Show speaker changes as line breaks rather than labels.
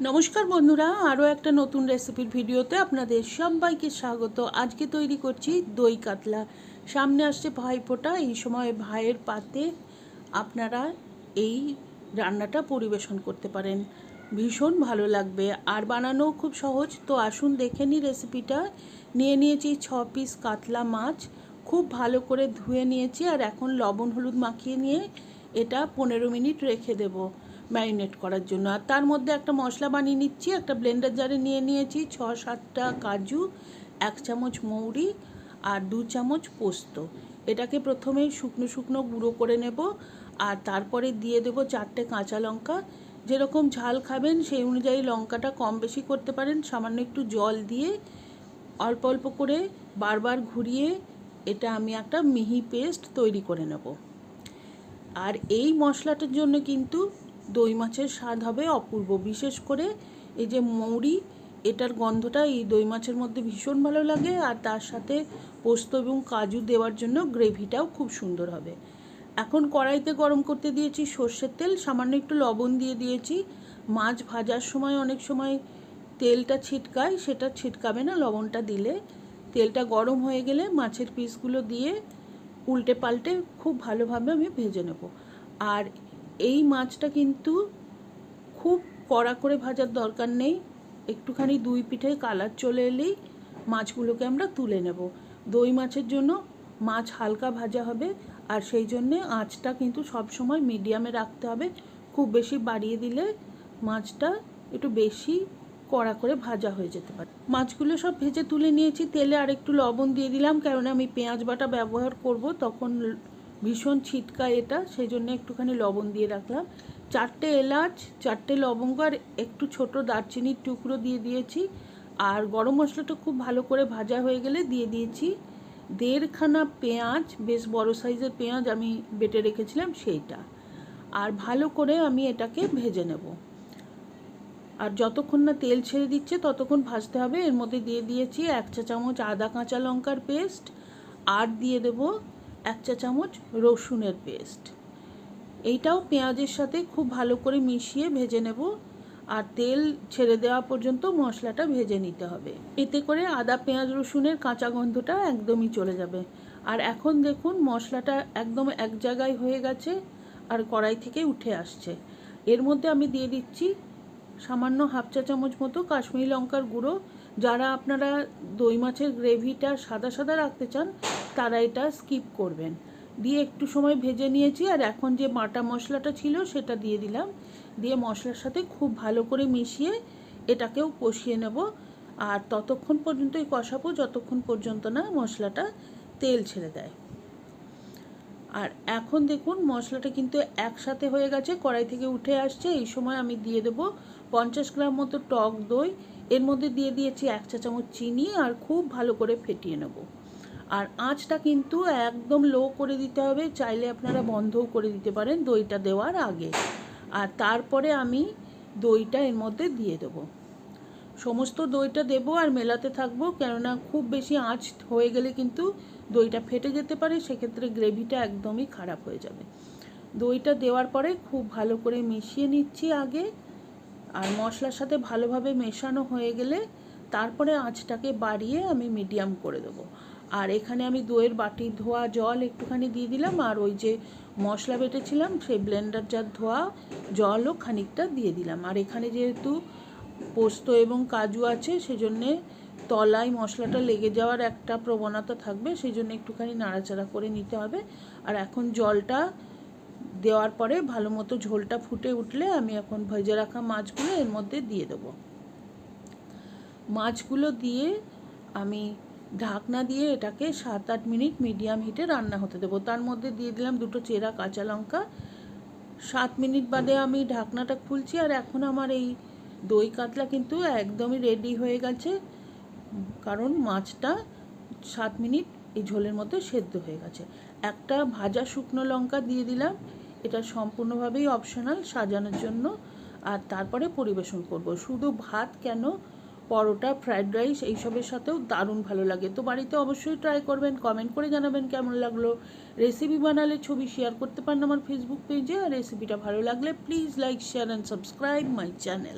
নমস্কার বন্ধুরা, আরও একটা নতুন রেসিপির ভিডিওতে আপনাদের সবাইকে স্বাগত। আজকে তৈরি করছি দই কাতলা। সামনে আসছে ভাইফোঁটা এই সময় ভাইয়ের পাতে আপনারা এই রান্নাটা পরিবেশন করতে পারেন। ভীষণ ভালো লাগবে। আর বানানোও খুব সহজ। তো আসুন দেখে নিই রেসিপিটা। নিয়ে নিয়েছি ছ পিস কাতলা মাছ। খুব ভালো করে ধুয়ে নিয়েছি। আর এখন লবণ, হলুদ মাখিয়ে নিয়ে এটা পনেরো মিনিট রেখে দেবো। ম্যারিনেট করার জন্য। আর তার মধ্যে একটা মশলা বানিয়ে নিচ্ছি, একটা ব্লেন্ডার জারে নিয়ে নিয়েছি, ছ সাতটা কাজু, এক চামচ মৌরি আর দু চামচ পোস্ত। এটাকে প্রথমে শুকনো শুকনো গুঁড়ো করে নেব আর তারপরে দিয়ে দেবো চারটে কাঁচা লঙ্কা। যেরকম ঝাল খাবেন সেই অনুযায়ী লঙ্কাটা কম বেশি করতে পারেন। সামান্য একটু জল দিয়ে অল্প অল্প করে বারবার ঘুরিয়ে এটা আমি একটা মিহি পেস্ট তৈরি করে নেব। আর এই মশলাটার জন্য কিন্তু দই মাছের স্বাদ হবে অপূর্ব। বিশেষ করে এই যে মৌরি, এটার গন্ধটা এই দই মাছের মধ্যে ভীষণ ভালো লাগে আর তার সাথে পোস্ত এবং কাজু দেওয়ার জন্য গ্রেভিটাও খুব সুন্দর হবে। এখন কড়াইতে গরম করতে দিয়েছি সর্ষের তেল, সামান্য একটু লবণ দিয়ে দিয়েছি। মাছ ভাজার সময় অনেক সময় তেলটা ছিটকায়, সেটা ছিটকাবে না লবণটা দিলে। তেলটা গরম হয়ে গেলে মাছের পিসগুলো দিয়ে উল্টে পাল্টে খুব ভালোভাবে আমি ভেজে নেব। আর এই মাছটা কিন্তু খুব কড়া করে ভাজার দরকার নেই। একটুখানি দুই পিঠে কালার চলে এলেই মাছগুলোকে আমরা তুলে নেব। দই মাছের জন্য মাছ হালকা ভাজা হবে আর সেই জন্যে আঁচটা কিন্তু সব সময় মিডিয়ামে রাখতে হবে। খুব বেশি বাড়িয়ে দিলে মাছটা একটু বেশি কড়া করে ভাজা হয়ে যেতে পারে। মাছগুলো সব ভেজে তুলে নিয়েছি। তেলে আর একটু লবণ দিয়ে দিলাম। কেননা আমি পেঁয়াজ বাটা ব্যবহার করব, তখন ভীষণ ছিটকা এটা, সেই জন্য একটুখানি লবণ দিয়ে রাখলাম। চারটে এলাচ, চারটে লবঙ্গ আর একটু ছোট দারচিনির টুকরো দিয়ে দিয়েছি। আর গরম মশলাটা খুব ভালো করে ভাজা হয়ে গেলে দিয়ে দিয়েছি দেড়খানা পেঁয়াজ, বেশ বড় সাইজের পেঁয়াজ আমি বেটে রেখেছিলাম সেইটা। আর ভালো করে আমি এটাকে ভেজে নেব। আর যতক্ষণ না তেল ছেড়ে দিচ্ছে ততক্ষণ ভাজতে হবে। এর মধ্যে দিয়ে দিয়েছি এক চা চামচ আদা কাঁচা লঙ্কার পেস্ট। আর দিয়ে দেবো এক চা চামচ রসুনের পেস্ট। এইটাও পেঁয়াজের সাথে খুব ভালো করে মিশিয়ে ভেজে নেব। আর তেল ছেড়ে দেওয়া পর্যন্ত মশলাটা ভেজে নিতে হবে। এতে করে আদা, পেঁয়াজ, রসুনের কাঁচা গন্ধটা একদমই চলে যাবে। আর এখন দেখুন মশলাটা একদম এক জায়গায় হয়ে গেছে আর কড়াই থেকে উঠে আসছে। এর মধ্যে আমি দিয়ে দিচ্ছি সামান্য হাফ চা চামচ মতো কাশ্মীরি লঙ্কার গুঁড়ো। যারা আপনারা দই মাছের গ্রেভিটা সাদা সাদা রাখতে চান তারা এটা স্কিপ করবেন। দিয়ে একটু সময় ভেজে নিয়েছি আর এখন যে বাটা মশলাটা ছিল সেটা দিয়ে দিলাম। দিয়ে মশলার সাথে খুব ভালো করে মিশিয়ে এটাকেও কষিয়ে নেব। আর ততক্ষণ পর্যন্তই কষাবো, যতক্ষণ পর্যন্ত না মশলাটা তেল ছেড়ে দেয়। আর এখন দেখুন মশলাটা কিন্তু একসাথে হয়ে গেছে, কড়াই থেকে উঠে আসছে। এই সময় আমি দিয়ে দেবো পঞ্চাশ গ্রাম মতো টক দই। এর মধ্যে দিয়ে দিয়েছি এক চা চামচ চিনি আর খুব ভালো করে ফেটিয়ে নেব। আর আঁচটা কিন্তু একদম লো করে দিতে হবে, চাইলে আপনারা বন্ধও করে দিতে পারেন দইটা দেওয়ার আগে। আর তারপরে আমি দইটা এর মধ্যে দিয়ে দেবো। সমস্ত দইটা দেবো আর মেলাতে থাকব, কেননা খুব বেশি আঁচ হয়ে গেলে কিন্তু দইটা ফেটে যেতে পারে, সেক্ষেত্রে গ্রেভিটা একদমই খারাপ হয়ে যাবে। দইটা দেওয়ার পরে খুব ভালো করে মিশিয়ে নিচ্ছি আগে, আর মশলার সাথে ভালোভাবে মেশানো হয়ে গেলে তারপরে আঁচটাকে বাড়িয়ে আমি মিডিয়াম করে দেবো। আর এখানে আমি দইয়ের বাটি, ধোয়া, জল একটুখানি দিয়ে দিলাম আর ওই যে মশলা বেটেছিলাম, সেই ব্লেন্ডার যার ধোয়া, জলও খানিকটা দিয়ে দিলাম। আর এখানে যেহেতু পোস্ত এবং কাজু আছে, সেজন্যে তলায় মশলাটা লেগে যাওয়ার একটা প্রবণতা থাকবে সেই জন্য একটুখানি নাড়াচাড়া করে নিতে হবে। আর এখন জলটা দেওয়ার পরে ভালো মতো ঝোলটা ফুটে উঠলে আমি এখন ভেজে রাখা মাছগুলো এর মধ্যে দিয়ে দেবো। মাছগুলো দিয়ে আমি ঢাকনা দিয়ে এটাকে সাত আট মিনিট মিডিয়াম হিটে রান্না হতে দেবো। তার মধ্যে দিয়ে দিলাম দুটো চেরা কাঁচা লঙ্কা। সাত মিনিট বাদে আমি ঢাকনাটা খুলছি আর এখন আমার এই দই কাতলা কিন্তু একদমই রেডি হয়ে গেছে। কারণ মাছটা সাত মিনিট এই ঝোলের মধ্যে সেদ্ধ হয়ে গেছে। একটা ভাজা শুকনো লঙ্কা দিয়ে দিলাম। এটা সম্পূর্ণভাবেই অপশনাল সাজানোর জন্য। আর তারপরে পরিবেশন করব। শুধু ভাত কেন পরোটা ফ্রায়েড রাইস এইসবের সাথেও দারুণ ভালো লাগে। তো বাড়িতে অবশ্যই ট্রাই করবেন কমেন্ট করে জানাবেন কেমন লাগল। রেসিপি বানালে ছবি শেয়ার করতে পারেন আমার ফেসবুক পেজে আর রেসিপিটা ভালো লাগলে please like share and subscribe my channel